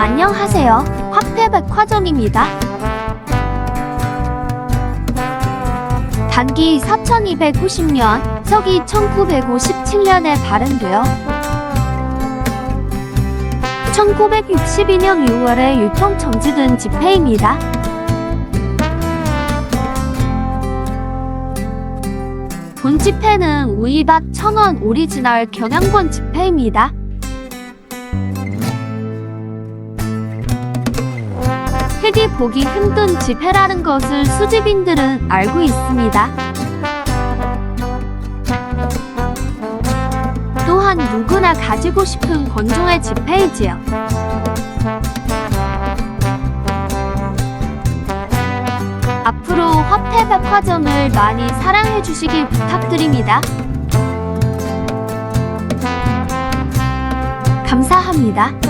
안녕하세요. 화폐백화점입니다. 단기 4250년, 서기 1957년에 발행되어 1962년 6월에 유통 정지된 지폐입니다. 본 지폐는 우이밭 천원 오리지널 경영권 지폐입니다. 흔히 보기 힘든 지폐라는 것을 수집인들은 알고 있습니다. 또한 누구나 가지고 싶은 건조의 지폐이지요. 앞으로 화폐백화점을 많이 사랑해 주시길 부탁드립니다. 감사합니다.